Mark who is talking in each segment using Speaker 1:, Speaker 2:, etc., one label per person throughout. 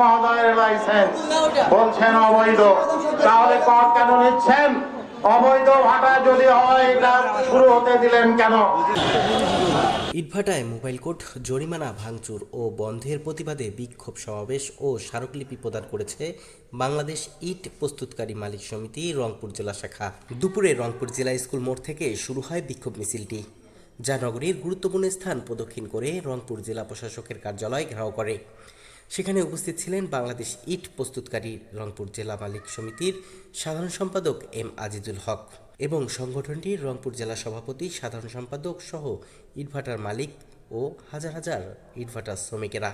Speaker 1: মহোদয়ের লাইসেন্স বলছেন অবৈধ। তাহলে কর কেন নিচ্ছেন? অবৈধ ভাটা যদি হয়, এটা শুরু হতে দিলেন কেন?
Speaker 2: ইটভাটায় মোবাইল কোর্ট জরিমানা, ভাঙচুর ও বন্ধের প্রতিবাদে বিক্ষোভ সমাবেশ ও স্মারকলিপি প্রদান করেছে বাংলাদেশ ইট প্রস্তুতকারী মালিক সমিতি, রংপুর জেলা শাখা। দুপুরে রংপুর জেলা স্কুল মোড় থেকে শুরু হয় বিক্ষোভ মিছিলটি। যা নগরীর গুরুত্বপূর্ণ স্থান প্রদক্ষিণ করে রংপুর জেলা প্রশাসকের কার্যালয় ঘেরাও করে। সেখানে উপস্থিত ছিলেন বাংলাদেশ ইট প্রস্তুতকারী রংপুর জেলা মালিক সমিতির সাধারণ সম্পাদক এম আজিজুল হক এবং সংগঠনটির রংপুর জেলা সভাপতি, সাধারণ সম্পাদক সহ ইটভাটার মালিক ও হাজার হাজার ইটভাটার শ্রমিকেরা।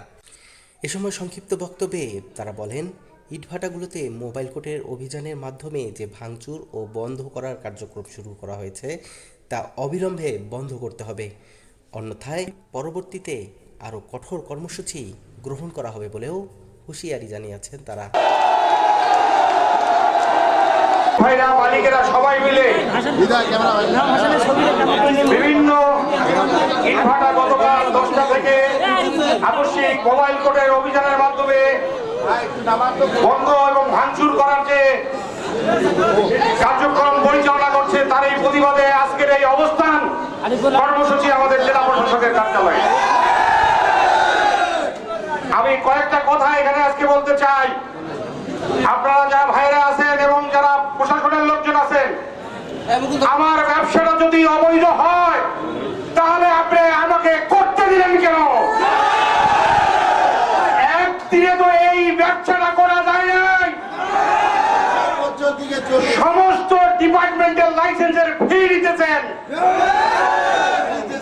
Speaker 2: এ সময় সংক্ষিপ্ত বক্তব্যে তারা বলেন, ইটভাটাগুলোতে মোবাইল কোর্টের অভিযানের মাধ্যমে যে ভাঙচুর ও বন্ধ করার কার্যক্রম শুরু করা হয়েছে, তা অবিলম্বে বন্ধ করতে হবে। অন্যথায় পরবর্তীতে আরও কঠোর কর্মসূচি গ্রহণ করা হবে বলেও হুঁশিয়ারি জানিয়েছেন তারা।
Speaker 1: ভাইরা মালিকেরা সবাই মিলে বিভিন্ন ইটভাটা গতকাল দশটা থেকে আবশ্যিক মোবাইল কোর্টের অভিযানের মাধ্যমে বন্ধ এবং ভাঙচুর করার যে কার্যক্রম পরিচালনা করছে তার এই প্রতিবাদে আজকের এই অবস্থান। কর্মসূচি আমাদের জেলা প্রশাসকের কার্যালয়ে। আমি কয়েকটা কথা এখানে আজকে বলতে চাই। আপনারা যারা ভাইরা আছেন এবং যারা প্রশাসনের লোকজন আছেন, আমার ব্যবসাটা যদি অবৈধ হয়, তাহলে আপনি আমাকে করতে দিলেন কেন? একদিনে তো এই ব্যবসাটা করা যায় নাই। সমস্ত ডিপার্টমেন্টাল লাইসেন্সের ফি দিতেছেন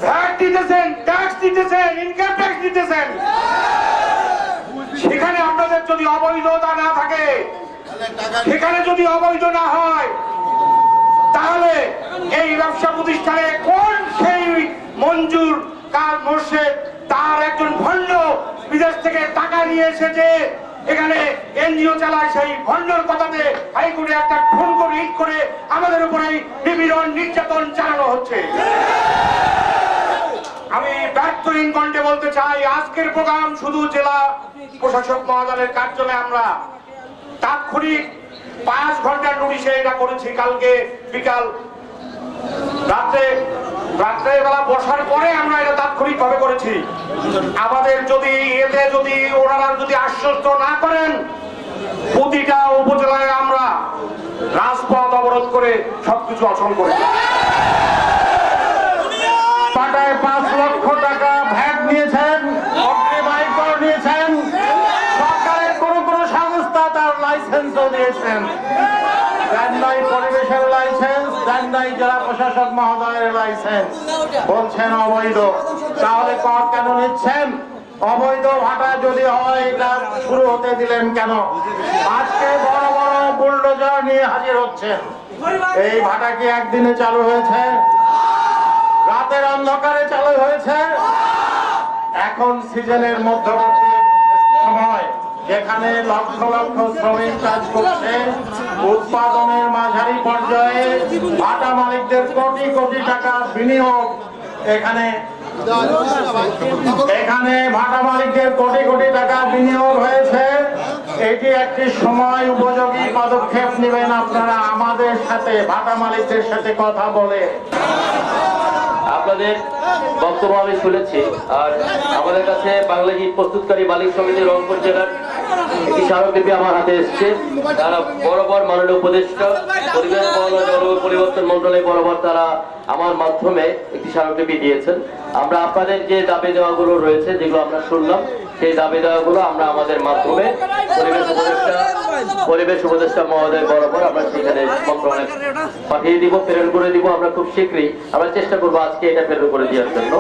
Speaker 1: ভ্যাট দিতেছেন ট্যাক্স দিতেছেন ইনকাম ট্যাক্স দিতেছেন সেখানে আপনাদের যদি অবৈধতা না থাকে সেখানে যদি অবৈধ না হয় তাহলে এই ব্যবসা প্রতিষ্ঠানে কোন সেই মঞ্জুর কার মোর্শেদ তার একজন ভণ্ড বিদেশ থেকে টাকা নিয়ে এসেছে। এখানে এনজিও চালায় সেই ভণ্ডর কথাতে হাইকোর্টে একটা ফোন করে হিট করে আমাদের উপরে নিপীড়ন নির্যাতন চালানো হচ্ছে। আমি ব্যর্থহীন কণ্ঠে বলতে চাই, আজকের প্রোগ্রাম শুধু জেলা প্রশাসক মহোদয়ের কার্যালয়ে আমরা তাৎক্ষণিক পাঁচ ঘণ্টার নোটিশে এটা করেছি। কালকে বিকাল রাত্রে রাত্রে বেলা বসার পরে আমরা এটা তাৎক্ষণিক ভাবে করেছি। আমাদের যদি, এতে যদি ওনারা যদি আশ্বস্ত না করেন, প্রতিটা উপজেলায় আমরা রাজপথ অবরোধ করে সবকিছু অচল করে দেব। পাটায় পাঁচ লক্ষ টাকা ভ্যাট নিয়েছেন অগ্রিমাই কর নিয়েছেন সরকারের কোন কোন সংস্থা তার লাইসেন্সও দিয়েছেন। দেন পরিবেশের লাইসেন্স দেন জেলা প্রশাসক মহোদয়ের লাইসেন্স। বলছেন অবৈধ। তাহলে কর কেন নিচ্ছেন? অবৈধ ভাটা যদি হয়, এটা শুরু হতে দিলেন কেন? আজকে বড় বড় বুলডোজার নিয়ে হাজির হচ্ছেন। এই ভাটা কি একদিনে চালু হয়েছে? রাতের অন্ধকারে চালু হয়েছে? এখন সিজনের মধ্যবর্তী যেখানে লক্ষ লক্ষ শ্রমিক কাজ করছে, উৎপাদনের মাঝারি পর্যায়ে ভাটা মালিকদের কোটি কোটি টাকা বিনিয়োগ এখানে। এখানে ভাটা মালিকদের কোটি কোটি টাকা বিনিয়োগ হয়েছে। এটি একটি সময় উপযোগী পদক্ষেপ নেবেন আপনারা আমাদের সাথে, ভাটা মালিকদের সাথে কথা বলে।
Speaker 3: আপনাদের বক্তব্য আমি শুনেছি, আর আমাদের কাছে বাংলা গীত প্রস্তুতকারী মালিক সমিতি রংপুর জেলার স্মারকলিপি আমার হাতে এসেছে। তারা বরাবর মাননীয় উপদেষ্টা, পরিবেশ পরিবর্তন মন্ত্রণালয় বরাবর তারা আমার মাধ্যমে একটি স্মারকলিপি দিয়েছেন। আমরা আপনাদের যে দাবি দেওয়াগুলো রয়েছে, যেগুলো আমরা শুনলাম, সেই দাবি দেওয়াগুলো আমরা আমাদের মাধ্যমে পরিবেশ উপদেষ্টা পরিবেশ উপদেষ্টা মহোদয় বরাবর আমরা সেখানে পাঠিয়ে দিব, প্রেরণ করে দিব। আমরা খুব শীঘ্রই আমরা চেষ্টা করব আজকে এটা প্রেরণ করে দেওয়ার জন্য।